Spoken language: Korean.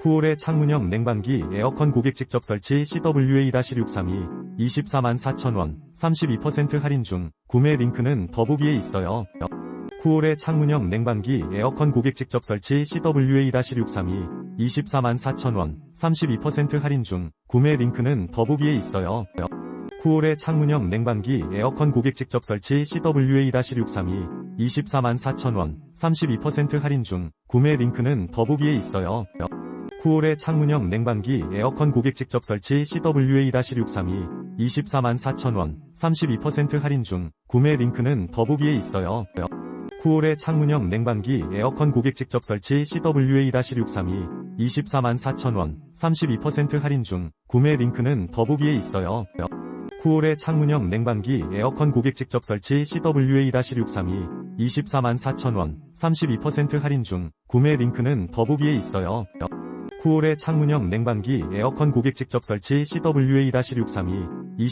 쿠올의 창문형 냉방기 에어컨 고객 직접 설치 CWA-632 24만 4천원 32% 할인 중 구매 링크는 더보기에 있어요. 쿠올의 창문형 냉방기 에어컨 고객 직접 설치 CWA-632 24만 4천원 32% 할인 중 구매 링크는 더보기에 있어요. 쿠올의 창문형 냉방기 에어컨 고객 직접 설치 CWA-632 24만 4천원 32% 할인 중 구매 링크는 더보기에 있어요. 쿠올의 창문형 냉방기 에어컨 고객 직접 설치 CWA-632 24만 4천원 32% 할인 중 구매 링크는 더보기에 있어요. 쿠올의 창문형 냉방기 에어컨 고객 직접 설치 CWA-632 24만 4천원 32% 할인 중 구매 링크는 더보기에 있어요. 쿠올의 창문형 냉방기 에어컨 고객 직접 설치 CWA-632 24만 4천원 32% 할인 중 구매 링크는 더보기에 있어요. 쿠올의 창문형 냉방기 에어컨 고객 직접 설치 CWA-632 24